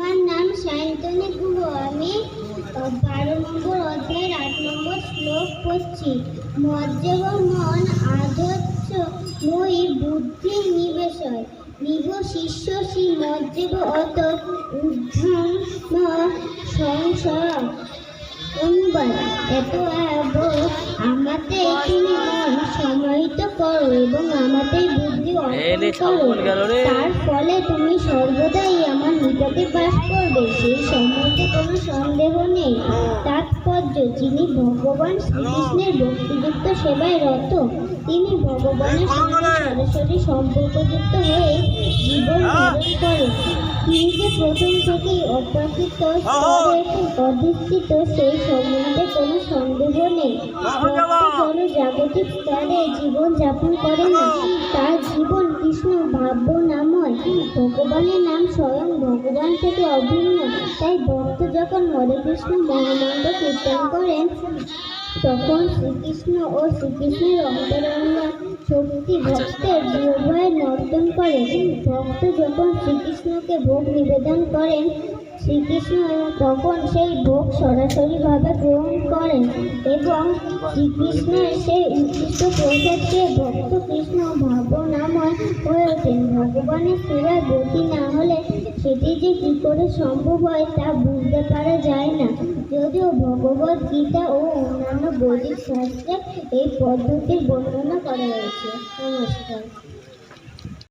আমার নাম সায়ন্তনী গুহ। আমি বারো নম্বর অধ্যায়ের আট নম্বর শ্লোক পড়ছি। মজ্জব মন আধচ্ছ মই বুদ্ধি নিবেশয়। নিব শিষ্য শ্রী মজ্জব অত উদ্ধম সংশয়। অনুবাদ এত আমাতে তুমি মন সমাহিত করো এবং আমাতে বুদ্ধি অর্পণ করো তার ফলে তুমি সর্বদাই আমার নিকটে বাস করবে সেই সম্বন্ধে কোনো সন্দেহ নেই। তাৎপর্য যিনি ভগবান শ্রীকৃষ্ণের ভক্তিযুক্ত সেবায় রত তিনি ভগবানের সঙ্গে সরাসরি সম্পর্কযুক্ত হয়ে জীবন ধারণ করেন তিনি যে প্রথম থেকেই অপ্রাকৃত স্তরে অধিষ্ঠিত সেই সম্বন্ধে কোনো সন্দেহ নেই। জাগতিক স্তরে জীবন যাপন করে না। তার জীবন কৃষ্ণ ভাব্য নাময় ভগবানের নাম স্বয়ং ভগবান থেকে অভিন্ন। তাই ভক্ত যখন হরে কৃষ্ণ মহামন্ত্র কীর্তন করেন, তখন শ্রীকৃষ্ণ ও শ্রীকৃষ্ণের অন্তরঙ্গ শক্তি ভক্তের জিহ্বায় নর্তন করে ভক্ত যখন শ্রীকৃষ্ণকে ভোগ নিবেদন করেন, শ্রীকৃষ্ণ তখন সেই ভোগ সরাসরিভাবে গ্রহণ এবং শ্রীকৃষ্ণের সেই উৎকৃষ্ট প্রসাদকে ভক্ত কৃষ্ণ ভাব্য নাময় হয়ে ওঠেন। ভগবানের সেবায় গতি না হলে সেটি যে কী করে সম্ভব হয় তা বুঝতে পারা যায় না। যদিও ভগবত গীতা ও অন্যান্য বৈদিক শাস্ত্রে এই পদ্ধতির বর্ণনা করা হয়েছে। নমস্কার।